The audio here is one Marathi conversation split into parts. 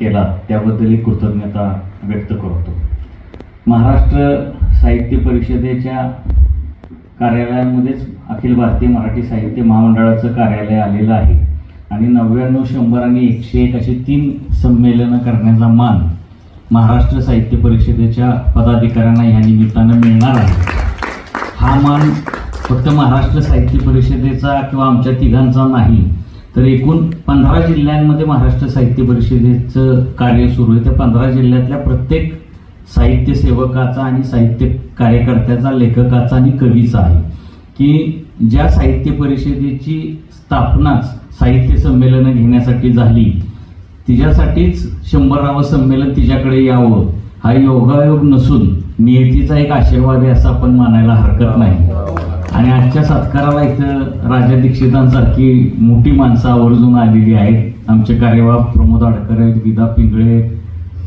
केला त्याबद्दलही कृतज्ञता व्यक्त करतो. महाराष्ट्र साहित्य परिषदेच्या कार्यालयामध्येच अखिल भारतीय मराठी साहित्य महामंडळाचं कार्यालय आलेलं आहे. आणि नव्याण्णव शंभर आणि एकशे एक अशी तीन संमेलनं करण्याचा मान महाराष्ट्र साहित्य परिषदेच्या पदाधिकाऱ्यांना या निमित्तानं मिळणार आहे. हा मान फक्त महाराष्ट्र साहित्य परिषदेचा किंवा आमच्या तिघांचा नाही तर एकूण पंधरा जिल्ह्यांमध्ये महाराष्ट्र साहित्य परिषदेचं कार्य सुरू आहे. त्या पंधरा जिल्ह्यातल्या प्रत्येक साहित्य सेवकाचा आणि साहित्य कार्यकर्त्याचा लेखकाचा आणि कवीचा आहे की ज्या साहित्य परिषदेची स्थापनाच साहित्य संमेलनं घेण्यासाठी झाली तिच्यासाठीच शंभरावं संमेलन तिच्याकडे यावं हा योगायोग नसून नियतीचा एक आशीर्वाद आहे असं आपण मानायला हरकत नाही. आणि आजच्या सत्काराला इथं राजा दीक्षितांसारखी मोठी माणसं आवर्जून आलेली आहेत. आमचे कार्यवाह प्रमोद आडकर आहेत विदा पिंगळे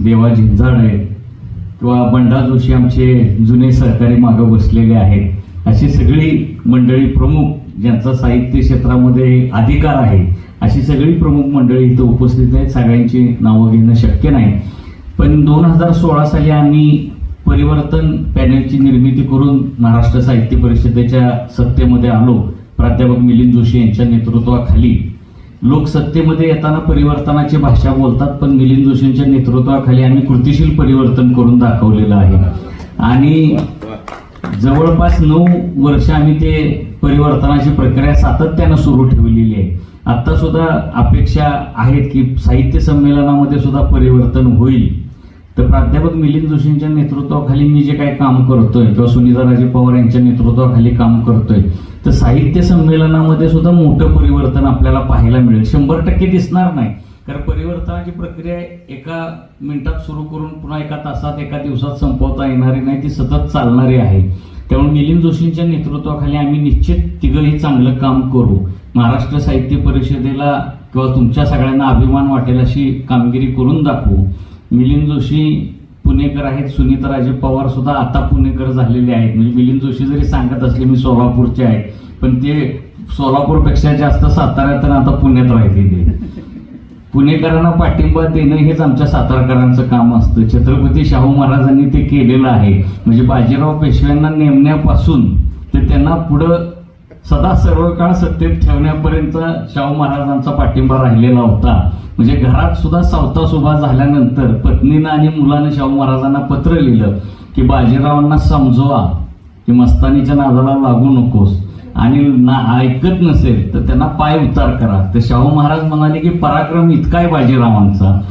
देवा झिंजाड आहेत किंवा बंडा जोशी आमचे जुने सहकारी मागं बसलेले आहेत. अशी सगळी मंडळी प्रमुख ज्यांचा साहित्य क्षेत्रामध्ये अधिकार आहे अशी सगळी प्रमुख मंडळी इथं उपस्थित आहेत. सगळ्यांची नावं घेणं शक्य नाही. पण दोन हजार सोळा साली आम्ही परिवर्तन पॅनलची निर्मिती करून महाराष्ट्र साहित्य परिषदेच्या सत्तेमध्ये आलो. प्राध्यापक मिलिंद जोशी यांच्या नेतृत्वाखाली. लोक सत्तेमध्ये येताना परिवर्तनाची भाषा बोलतात पण मिलिंद जोशींच्या नेतृत्वाखाली आम्ही कृतिशील परिवर्तन करून दाखवलेलं आहे. आणि जवळपास नऊ वर्ष आम्ही ते परिवर्तनाची प्रक्रिया सातत्यानं सुरू ठेवलेली आहे. आता सुद्धा अपेक्षा आहेत की साहित्य संमेलनामध्ये सुद्धा परिवर्तन होईल. तर प्राध्यापक मिलिंद जोशींच्या नेतृत्वाखाली मी जे काही काम करतोय किंवा सुनीता राजे पवार यांच्या नेतृत्वाखाली काम करतोय तर साहित्य संमेलनामध्ये सुद्धा मोठं परिवर्तन आपल्याला पाहायला मिळेल. शंभर टक्के दिसणार नाही. कारण परिवर्तनाची प्रक्रिया एका मिनिटात सुरू करून पुन्हा एका तासात एका दिवसात संपवता येणारी नाही ती सतत चालणारी आहे. त्यामुळे मिलिंद जोशींच्या नेतृत्वाखाली आम्ही निश्चित तिघंही चांगलं काम करू. महाराष्ट्र साहित्य परिषदेला किंवा तुमच्या सगळ्यांना अभिमान वाटेल अशी कामगिरी करून दाखवू. मिलिंद जोशी पुणेकर आहेत सुनीता राजे पवार सुद्धा आता पुणेकर झालेले आहेत. म्हणजे मिलिंद जोशी जरी सांगत असले मी सोलापूरचे आहे पण ते सोलापूरपेक्षा जास्त साताऱ्यात आता पुण्यात राहिलेले पुणेकरांना पाठिंबा देणं हेच आमच्या सातारकरांचं काम असतं. छत्रपती शाहू महाराजांनी ते केलेलं आहे. म्हणजे बाजीराव पेशव्यांना नेमण्यापासून ते त्यांना पुढं सदा सर्व काळ सत्तेत ठेवण्यापर्यंत शाहू महाराजांचा पाठिंबा राहिलेला होता. म्हणजे घरात सुद्धा सावता सुभा झाल्यानंतर पत्नीनं आणि मुलानं शाहू महाराजांना पत्र लिहिलं की बाजीरावांना समजवा की मस्तानीच्या नादाला लागू नकोस. आणि ना ऐकत नसेल तर त्यांना पाय उतार करा. तर शाहू महाराज म्हणाले की पराक्रम इतका आहे बाजीरावांचा.